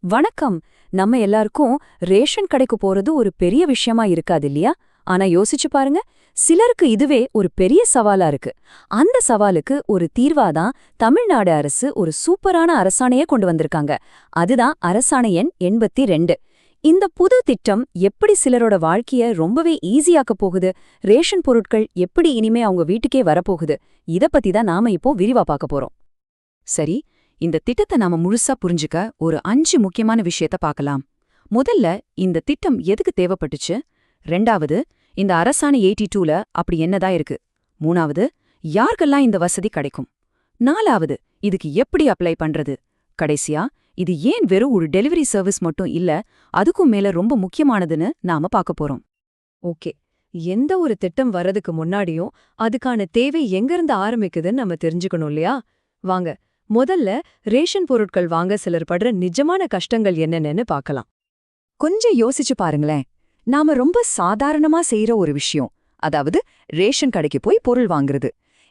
வணக்கம். நம்ம எல்லாருக்கும் ரேஷன் கடைக்கு போறது ஒரு பெரிய விஷயமா இருக்காது இல்லையா? ஆனா யோசிச்சு பாருங்க. சிலருக்கு இதுவே ஒரு பெரிய சவாலா இருக்கு. அந்த சவாலுக்கு ஒரு தீர்வாதான் தமிழ்நாடு அரசு ஒரு சூப்பரான அரசாணையை கொண்டு வந்திருக்காங்க. அதுதான் அரசாணை எண் எண்பத்தி ரெண்டு. இந்த புது திட்டம் எப்படி சிலரோட வாழ்க்கைய ரொம்பவே ஈஸியாக்க போகுது? ரேஷன் பொருட்கள் எப்படி இனிமே அவங்க வீட்டுக்கே வரப்போகுது? இத பத்தி தான் நாம இப்போ விரிவா பார்க்க போறோம். சரி இந்த திட்டத்தை நாம முழுசா புரிஞ்சுக்க ஒரு அஞ்சு முக்கியமான விஷயத்த பார்க்கலாம். முதல்ல இந்த திட்டம் எதுக்கு தேவைப்பட்டுச்சு? ரெண்டாவது இந்த அரசாணை எயிட்டி டூல அப்படி என்னதான் இருக்கு? மூணாவது யாருக்கெல்லாம் இந்த வசதி கிடைக்கும்? நாலாவது இதுக்கு எப்படி அப்ளை பண்றது? கடைசியா இது ஏன் வெறும் ஒரு டெலிவரி சர்வீஸ் மட்டும் இல்ல அதுக்கும் மேல ரொம்ப முக்கியமானதுன்னு நாம பார்க்க போறோம். ஓகே. எந்த ஒரு திட்டம் வர்றதுக்கு முன்னாடியும் அதுக்கான தேவை எங்கிருந்து ஆரம்பிக்குதுன்னு நம்ம தெரிஞ்சுக்கணும் இல்லையா? வாங்க முதல்ல ரேஷன் பொருட்கள் வாங்க சிலர் படுற நிஜமான கஷ்டங்கள் என்னென்னு பார்க்கலாம். கொஞ்சம் யோசிச்சு பாருங்களேன். நாம ரொம்ப சாதாரணமா செய்யற ஒரு விஷயம் அதாவது ரேஷன் கடைக்கு போய் பொருள் வாங்குறது.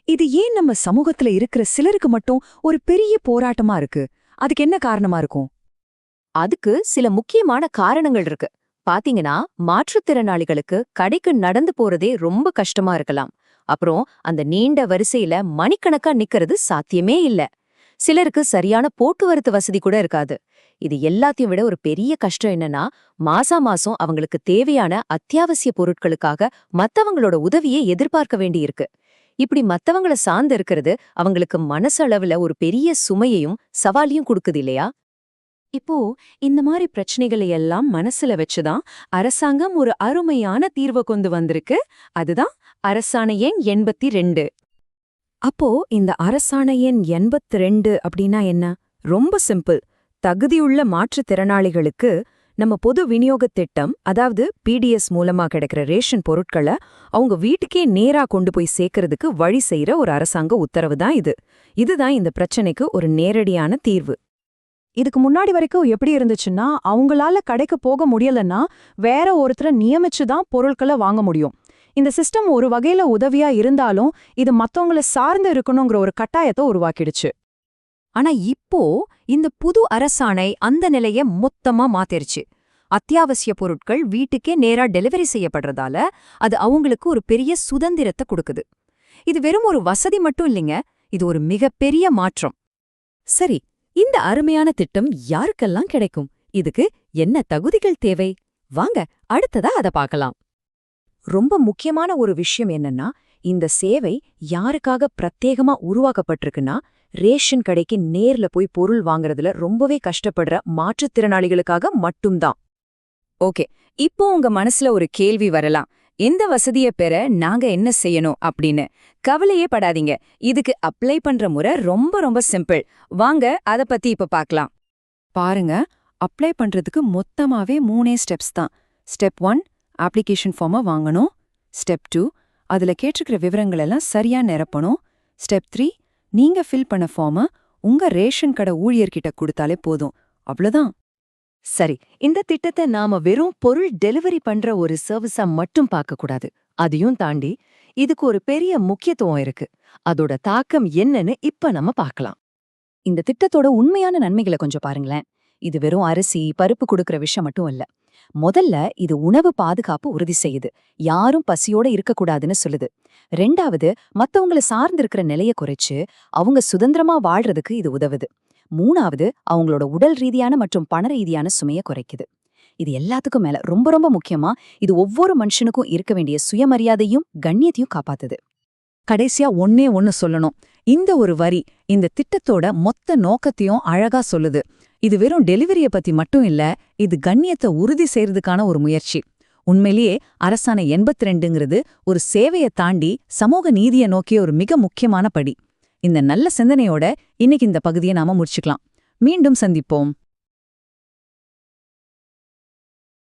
இது ஏன் நம்ம சமூகத்துல இருக்கிற சிலருக்கு மட்டும் ஒரு பெரிய போராட்டமா இருக்கு? அதுக்கு என்ன காரணமா இருக்கும்? அதுக்கு சில முக்கியமான காரணங்கள் இருக்கு. பாத்தீங்கன்னா மாற்றுத்திறனாளிகளுக்கு கடைக்கு நடந்து போறதே ரொம்ப கஷ்டமா இருக்கலாம். அப்புறம் அந்த நீண்ட வரிசையில மணிக்கணக்கா நிக்கிறது சாத்தியமே இல்ல. சிலருக்கு சரியான போக்குவரத்து வசதி கூட இருக்காது. இது எல்லாத்தையும் விட ஒரு பெரிய கஷ்டம் என்னன்னா மாசா மாசம் அவங்களுக்கு தேவையான அத்தியாவசிய பொருட்களுக்காக மத்தவங்களோட உதவியை எதிர்பார்க்க வேண்டியிருக்கு. இப்படி மத்தவங்கள சார்ந்து இருக்கிறது அவங்களுக்கு மனசளவுல ஒரு பெரிய சுமையையும் சவாலையும் கொடுக்குது இல்லையா? இப்போ இந்த மாதிரி பிரச்சனைகளை எல்லாம் மனசுல வச்சுதான் அரசாங்கம் ஒரு அருமையான தீர்வை கொண்டு வந்திருக்கு. அதுதான் அரசாணை எண் எண்பத்தி ரெண்டு. அப்போ இந்த அரசாணை எண் எண்பத்து ரெண்டு அப்படின்னா என்ன? ரொம்ப சிம்பிள். தகுதியுள்ள மாற்றுத்திறனாளிகளுக்கு நம்ம பொது விநியோகத் திட்டம் அதாவது பிடிஎஸ் மூலமா கிடைக்கிற ரேஷன் பொருட்களை அவங்க வீட்டுக்கே நேரா கொண்டு போய் சேர்க்கறதுக்கு வழி செய்யற ஒரு அரசாங்க உத்தரவு தான் இது. இதுதான் இந்த பிரச்சனைக்கு ஒரு நேரடியான தீர்வு. இதுக்கு முன்னாடி வரைக்கும் எப்படி இருந்துச்சுன்னா அவங்களால கடைக்கு போக முடியலன்னா வேற ஒருத்தரை நியமிச்சு தான் பொருட்களை வாங்க முடியும். இந்த சிஸ்டம் ஒரு வகையில உதவியா இருந்தாலும் இது மத்தவங்கள சார்ந்து இருக்கணுங்கிற ஒரு கட்டாயத்தை உருவாக்கிடுச்சு. ஆனா இப்போ இந்த புது அரசாணை அந்த நிலைய மொத்தமா மாத்திருச்சு. அத்தியாவசிய பொருட்கள் வீட்டுக்கே நேரா டெலிவரி செய்யப்படுறதால அது அவங்களுக்கு ஒரு பெரிய சுதந்திரத்தை கொடுக்குது. இது வெறும் ஒரு வசதி மட்டும் இல்லைங்க இது ஒரு மிகப்பெரிய மாற்றம். சரி இந்த அருமையான திட்டம் யாருக்கெல்லாம் கிடைக்கும்? இதுக்கு என்ன தகுதிகள் தேவை? வாங்க அடுத்ததா அத பார்க்கலாம். ரொம்ப முக்கியமான ஒரு விஷயம் என்னன்னா இந்த சேவை யாருக்காக பிரத்யேகமா உருவாக்கப்பட்டிருக்குன்னா ரேஷன் கடைக்கு நேர்ல போய் பொருள் வாங்குறதுல ரொம்பவே கஷ்டப்படுற மாற்றுத்திறனாளிகளுக்காக மட்டும்தான். ஓகே இப்போ உங்க மனசுல ஒரு கேள்வி வரலாம். எந்த வசதியை பெற நாங்க என்ன செய்யணும் அப்படின்னு? கவலையே படாதீங்க. இதுக்கு அப்ளை பண்ற முறை ரொம்ப ரொம்ப சிம்பிள். வாங்க அத பத்தி இப்ப பார்க்கலாம் பாருங்க அப்ளை பண்றதுக்கு மொத்தமாவே மூணே ஸ்டெப்ஸ் தான். ஸ்டெப் ஒன் அப்ளிகேஷன் ஃபார்மை வாங்கணும். ஸ்டெப் டூ அதுல கேட்டிருக்கிற விவரங்கள் எல்லாம் சரியா நிரப்பணும். ஸ்டெப் த்ரீ நீங்க ஃபில் பண்ண ஃபார்மை உங்க ரேஷன் கடை ஊழியர்கிட்ட கொடுத்தாலே போதும். அவ்வளோதான். சரி இந்த திட்டத்தை நாம வெறும் பொருள் டெலிவரி பண்ற ஒரு சர்வீஸா மட்டும் பார்க்கக்கூடாது அதையும் தாண்டி இதுக்கு ஒரு பெரிய முக்கியத்துவம் இருக்கு. அதோட தாக்கம் என்னன்னு இப்ப நம்ம பார்க்கலாம். இந்த திட்டத்தோட உண்மையான நன்மைகளை கொஞ்சம் பாருங்களேன். இது வெறும் அரிசி பருப்பு கொடுக்கற விஷயம் மட்டும் இல்லை. முதல்ல இது உணவு பாதுகாப்பு உறுதி செய்யுது. யாரும் பசியோட இருக்கக்கூடாதுன்னு சொல்லுது. ரெண்டாவது மத்தவங்கள சார்ந்து இருக்கிற நிலைய குறைச்சு அவங்க சுதந்திரமா வாழ்றதுக்கு இது உதவுது. மூணாவது அவங்களோட உடல் ரீதியான மற்றும் பண ரீதியான சுமைய குறைக்குது. இது எல்லாத்துக்கும் மேல ரொம்ப ரொம்ப முக்கியமா இது ஒவ்வொரு மனுஷனுக்கும் இருக்க வேண்டிய சுயமரியாதையும் கண்ணியத்தையும் காப்பாத்துது. கடைசியா ஒன்னே ஒன்னு சொல்லணும். இந்த ஒரு வரி இந்த திட்டத்தோட மொத்த நோக்கத்தையும் அழகா சொல்லுது. இது வெறும் டெலிவரிய பத்தி மட்டும் இல்ல இது கண்ணியத்தை உறுதி செய்யறதுக்கான ஒரு முயற்சி. உண்மையிலேயே அரசாணை எண்பத்தி ரெண்டுங்கிறது ஒரு சேவையை தாண்டி சமூக நீதியை நோக்கிய ஒரு மிக முக்கியமான படி. இந்த நல்ல சிந்தனையோட இன்னைக்கு இந்த பகுதியை நாம முடிச்சுக்கலாம். மீண்டும் சந்திப்போம்.